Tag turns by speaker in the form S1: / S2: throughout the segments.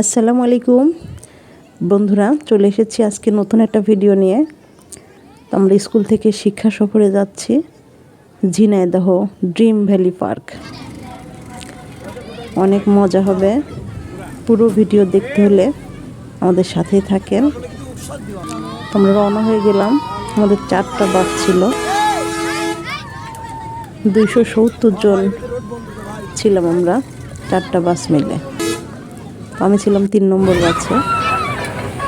S1: আসসালামু আলাইকুম। বন্ধুরা, চলে এসেছি আজকে নতুন একটা ভিডিও নিয়ে। তো আমরা স্কুল থেকে শিক্ষা সফরে যাচ্ছি, ঝিনাইদহ ড্রিম ভ্যালি পার্ক। অনেক মজা হবে। পুরো ভিডিও দেখতে হলে আমাদের সাথেই থাকেন। আমরা রওনা হয়ে গেলাম। আমাদের চারটা বাস ছিল। দুইশো সত্তর জন ছিলাম আমরা, চারটা বাস মিলে। তো আমি ছিলাম তিন নম্বর গাছে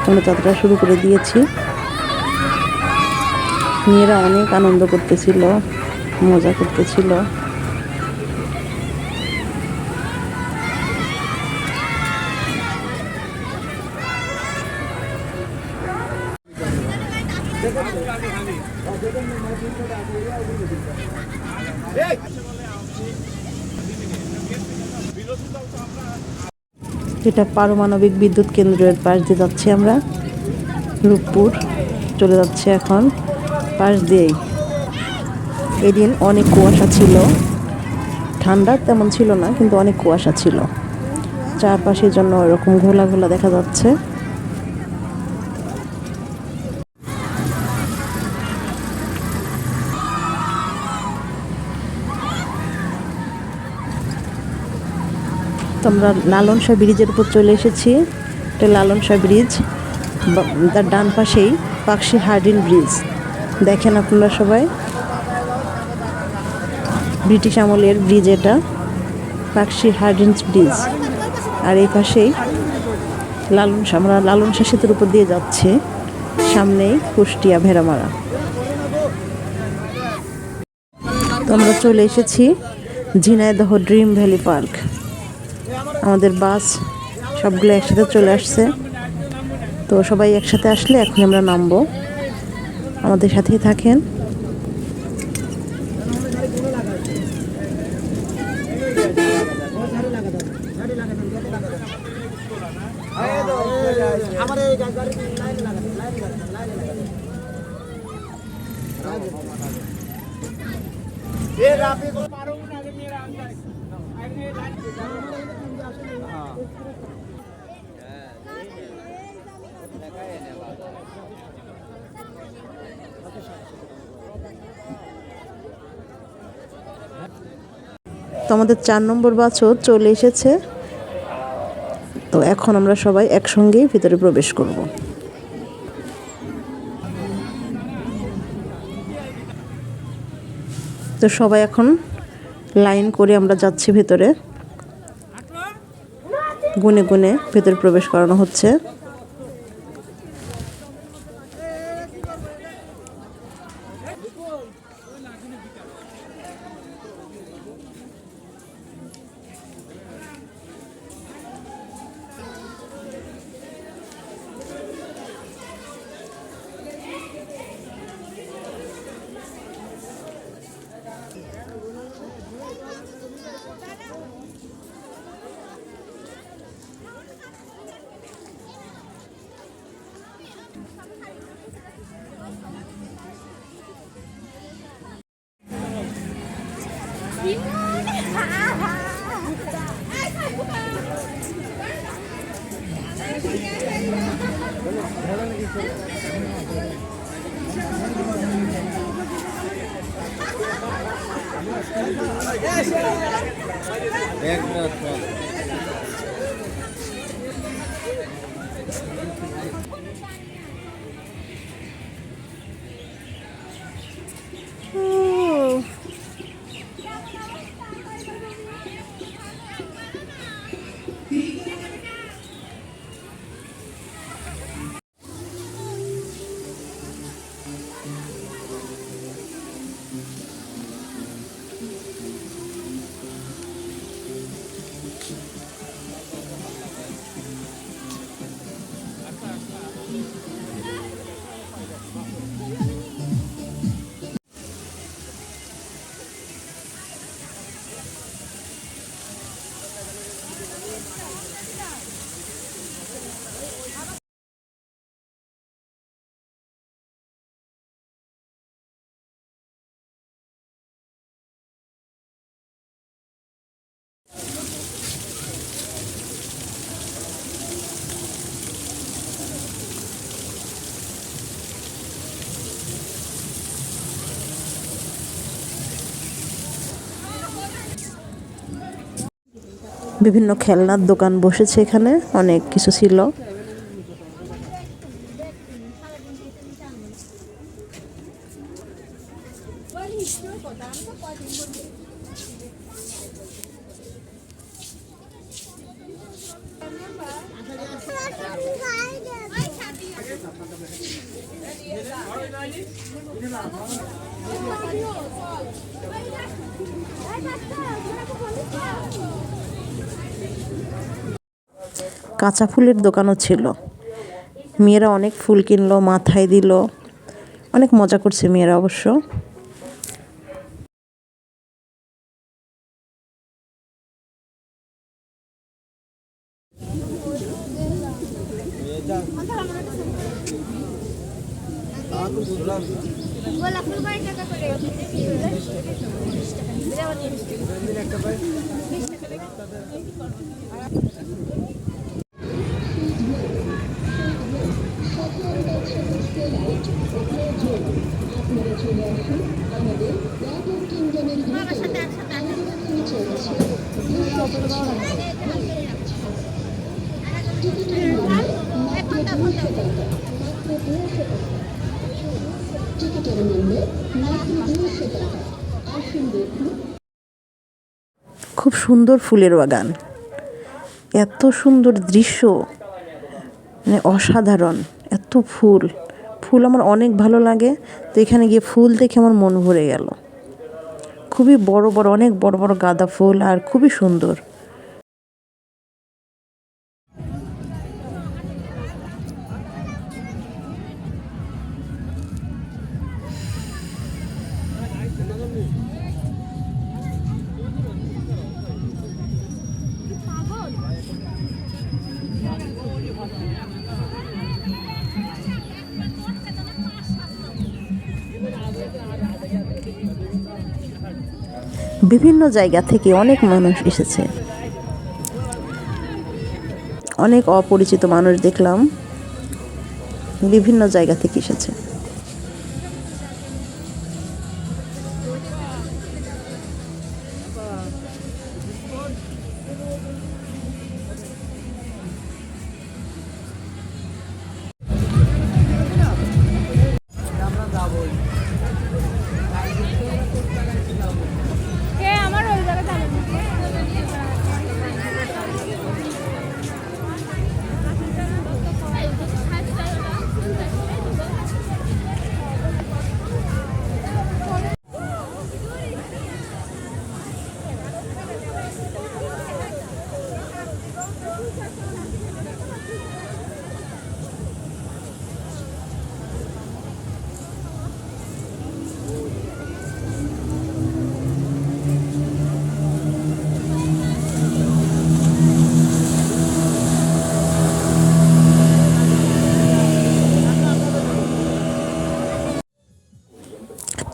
S1: আমরা যাত্রা শুরু করে দিয়েছি। মেয়েরা অনেক আনন্দ করতেছিল, মজা করতেছিল। এটা পারমাণবিক বিদ্যুৎ কেন্দ্রের পাশ দিয়ে যাচ্ছি আমরা। রূপপুর চলে যাচ্ছে এখন পাশ দিয়েই। এদিন অনেক কুয়াশা ছিল। ঠান্ডা তেমন ছিল না, কিন্তু অনেক কুয়াশা ছিল। চারপাশের জন্য এরকম ঘোলা ঘোলা দেখা যাচ্ছে। তো আমরা লালন শাহ ব্রিজের উপর চলে এসেছি। এটা লালন শাহ ব্রিজ তার ডান পাশেই পাকশি হার্ডিন ব্রিজ। দেখেন আপনারা সবাই। ব্রিটিশ আমলের ব্রিজ এটা, পাকশি হার্ডিন ব্রিজ। আর এই পাশেই লালন আমরা লালন শাহ সেতুর উপর দিয়ে যাচ্ছি। সামনেই কুষ্টিয়া ভেড়ামারা। তো আমরা চলে এসেছি ঝিনাইদহ ড্রিম ভ্যালি পার্ক। আমাদের বাস সবগুলো একসাথে চলে আসছে। তো সবাই একসাথে আসলে এখন আমরা নামবো। আমাদের সাথেই থাকেন।
S2: আমার
S1: তো আমাদের চার নম্বর বাসও চলে এসেছে। তো এখন আমরা সবাই একসঙ্গেই ভিতরে প্রবেশ করব। তো সবাই এখন লাইন করে আমরা যাচ্ছি ভেতরে। গুনে গুনে ভেতরে প্রবেশ করানো হচ্ছে। বিভিন্ন খেলনার দোকান বসেছে এখানে অনেক কিছু ছিল। কাঁচা ফুলের দোকানও ছিল। মেয়েরা অনেক ফুল কিনলো, মাথায় দিল। অনেক মজা করছে মেয়েরা অবশ্য। খুব সুন্দর ফুলের বাগান। এত সুন্দর দৃশ্য। মানে অসাধারণ। এত ফুল। ফুল আমার অনেক ভালো লাগে। তো এখানে গিয়ে ফুল দেখে আমার মন ভরে গেল। খুবই বড় বড়, অনেক বড় বড় গাঁদা ফুল আর খুবই সুন্দর। বিভিন্ন জায়গা থেকে অনেক মানুষ এসেছে। অনেক অপরিচিত মানুষ দেখলাম। বিভিন্ন জায়গা থেকে এসেছে।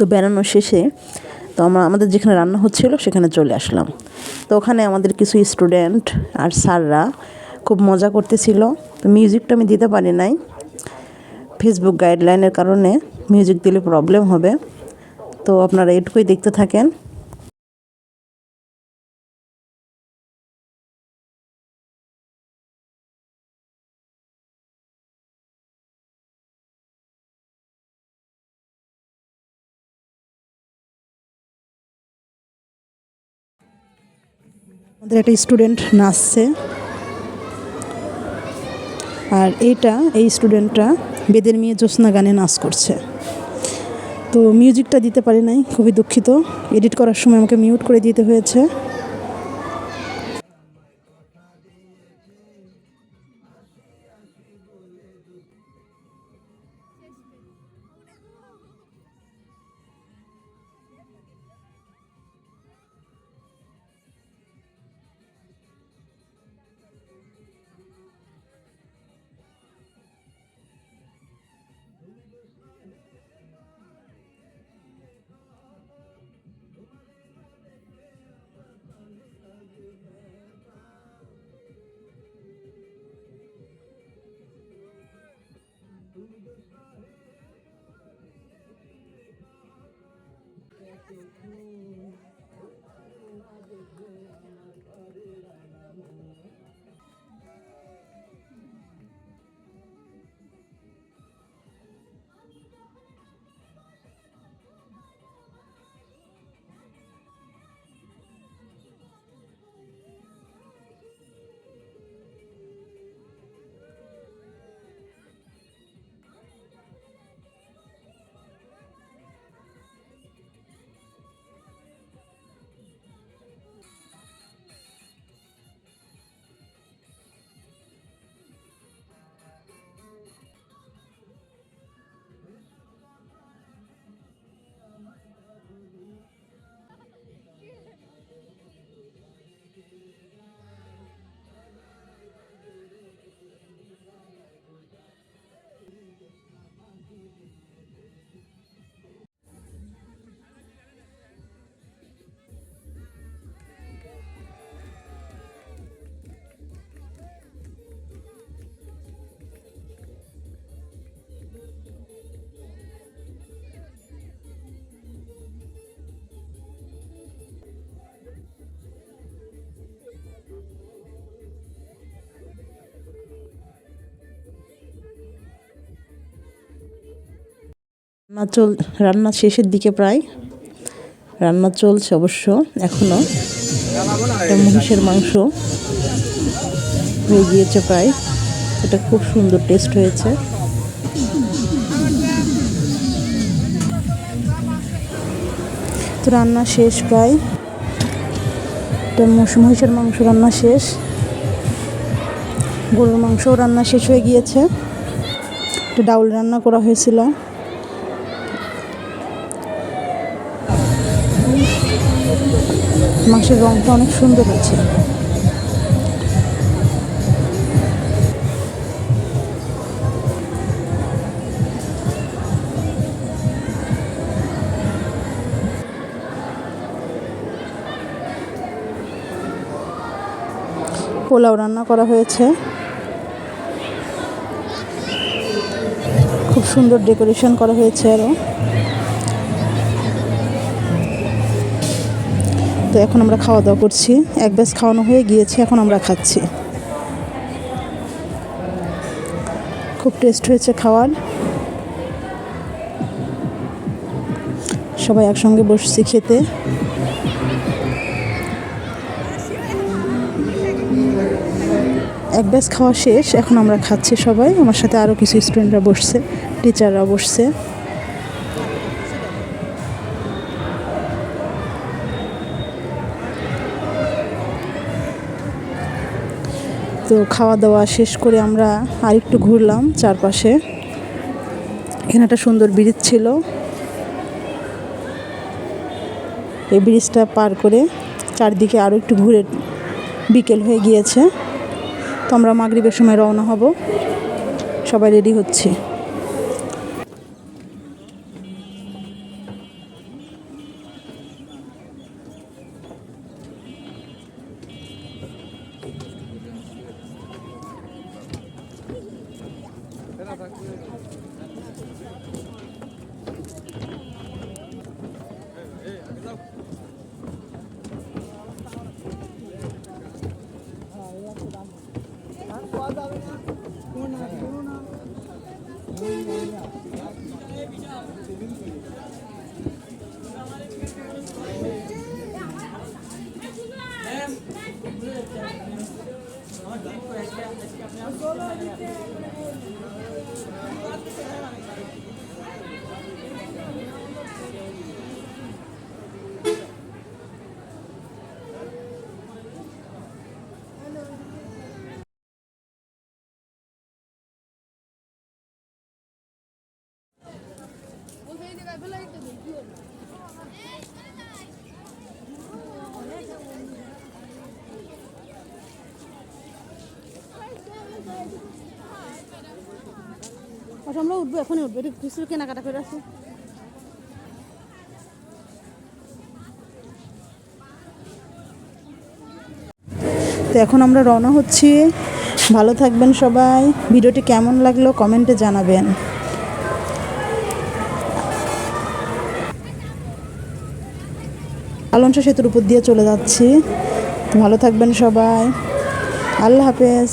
S1: তো বেড়ানো শেষে, তো আমরা আমাদের যেখানে রান্না হচ্ছিল সেখানে চলে আসলাম। তো ওখানে আমাদের কিছু স্টুডেন্ট আর স্যাররা খুব মজা করতেছিল। তো মিউজিকটা আমি দিতে পারি নাই। ফেসবুক গাইডলাইনের কারণে মিউজিক দিলে প্রবলেম হবে। তো আপনারা এটুকুই দেখতে থাকেন। আমাদের একটা স্টুডেন্ট নাচছে। আর এইটা এই স্টুডেন্টটা বেদের মেয়ে জ্যোৎস্না গানে নাচ করছে। তো মিউজিকটা দিতে পারি নাই, খুবই দুঃখিত। এডিট করার সময় আমাকে মিউট করে দিতে হয়েছে। เกี่ยวคู่ রান্না চল, রান্না শেষের দিকে প্রায়। রান্না চলছে অবশ্য এখনও মহিষের মাংস। হয়ে গিয়েছে প্রায়। এটা খুব সুন্দর টেস্ট হয়েছে। তো রান্না শেষ প্রায়। এটা মহিষ- মহিষের মাংস রান্না শেষ। গরুর মাংসও রান্না শেষ হয়ে গিয়েছে। একটা ডাউল রান্না করা হয়েছিল। মাংসের রঙটা অনেক সুন্দর হয়েছে। পোলাও রান্না করা হয়েছে। খুব সুন্দর ডেকোরেশন করা হয়েছে আরও তো এখন আমরা খাওয়া দাওয়া করছি। এক ব্যাস খাওয়ানো হয়ে গিয়েছে, এখন আমরা খাচ্ছি। খুব টেস্ট হয়েছে খাওয়ার। সবাই একসঙ্গে বসছি খেতে। এক ব্যাস খাওয়া শেষ, এখন আমরা খাচ্ছি সবাই। আমার সাথে আরও কিছু স্টুডেন্টরা বসছে টিচাররা বসছে। তো খাওয়া দাওয়া শেষ করে আমরা আরেকটু ঘুরলাম চারপাশে। এখানে একটা সুন্দর ব্রিজ ছিল। এই ব্রিজটা পার করে চারদিকে আরও একটু ঘুরে বিকেল হয়ে গিয়েছে। তো আমরা মাগরীবের সময় রওনা হব। সবাই রেডি হচ্ছি। আমরা উঠবো, এখনই উঠবো। একটু কেনাকাটা করে আসি। তো এখন আমরা রওনা হচ্ছি। ভালো থাকবেন সবাই। ভিডিওটি কেমন লাগল কমেন্টে জানাবেন। আলনসা সেতুর উপর দিয়ে চলে যাচ্ছি। ভালো থাকবেন সবাই। আল্লাহ হাফেজ।